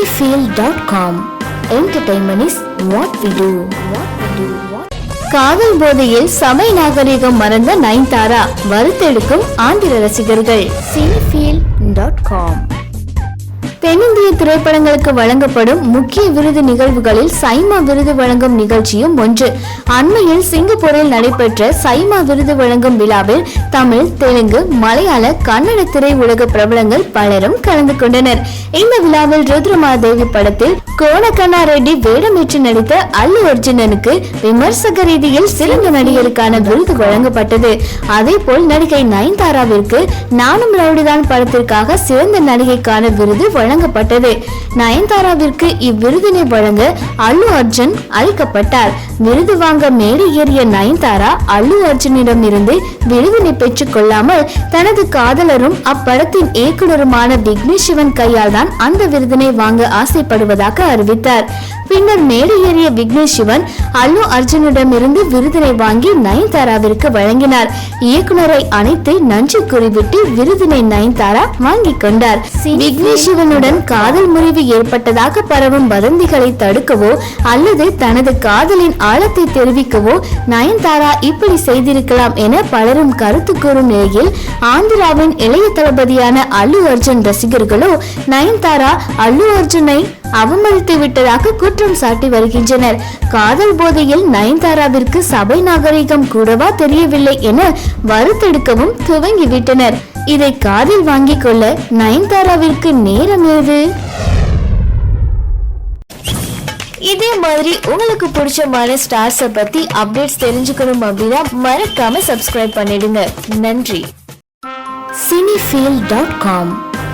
sunnyfield.com Entertainment is what we do. காதல் போதையில் சமய நாகரிகம் மறந்த நயன்தாரா வருத்தெடுக்கும் ஆந்திர ரசிகர்கள் சினிஃபீல் டாட் காம் தென்னிந்திய திரைப்படங்களுக்கு வழங்கப்படும் முக்கிய விருது நிகழ்வுகளில் சைமா விருது வழங்கும் நிகழ்ச்சியும் ஒன்று. அண்மையில் சிங்கப்பூரில் நடைபெற்ற சைமா விருது வழங்கும் விழாவில் தமிழ் தெலுங்கு மலையாள கன்னட திரை உலக பிரபலங்கள் பலரும் கலந்து கொண்டனர். இந்த விழாவில் ருத்ரமாதேவி படத்தில் கோணக்கண்ணா ரெட்டி வேடமேற்று நடித்த அல்லு அர்ஜுனனுக்கு விமர்சக ரீதியில் சிறந்த நடிகருக்கான விருது வழங்கப்பட்டது. அதேபோல் நடிகை நயன்தாராவிற்கு நானும் ரவுடிதான் படத்திற்காக சிறந்த நடிகைக்கான விருது வழங்கப்பட்டது. நயன்தாராவிற்கு இவ்விருதினை வழங்க அல்லு அர்ஜுன் அழைக்கப்பட்டார் விருது வாங்க மேடை ஏறிய நயன்தாரா அல்லு அர்ஜுனிடம் இருந்து விருதினை பெற்றுக் கொள்ளாமல் தனது காதலரும் அப்படத்தின் இயக்குனருமான விக்னேஷ் சிவன் கையால் தான் அந்த விருதினை வாங்க ஆசைப்படுவதாக அறிவித்தார். பின்னர் மேடை ஏறிய விக்னேஷ் சிவன் அல்லு அர்ஜுனிடமிருந்து விருதினை வாங்கி நயன்தாராவிற்கு வழங்கினார். இயக்குனரை அனைத்து நன்றி கூறிவிட்டு விருதினை நயன்தாரா வாங்கிக் கொண்டார். விக்னேஷ் சிவனுடன் காதல் முறிவு ஏற்பட்டதாக பரவும் வதந்திகளை தடுக்கவோ அல்லது தனது காதலின் ஆழத்தை தெரிவிக்கவோ நயன்தாரா இப்படி செய்திருக்கலாம் என பலரும் கருத்து கூறும் நிலையில் ஆந்திராவின் இளைய தளபதியான அல்லு அர்ஜுன் ரசிகர்களோ நயன்தாரா அல்லு அர்ஜுனை அவமதித்து விட்டதாக குற்றம் சாட்டி வருகின்றனர். காதல் போதையில் நயன்தாராவிற்கு சபை நாகரிகம் கூடவா தெரியவில்லை என வருத்தெடுக்கவும் துவங்கிவிட்டனர். இதை காதில் வாங்கிக் கொள்ள நயன்தாராவிற்கு நேரம் ஏது? இதே மாதிரி உங்களுக்கு பிடிச்சமான ஸ்டார்ஸை பத்தி அப்டேட்ஸ் தெரிஞ்சுக்கணும் அப்படின்னா மறக்காம சப்ஸ்கிரைப் பண்ணிடுங்க. நன்றி. Cinefield.com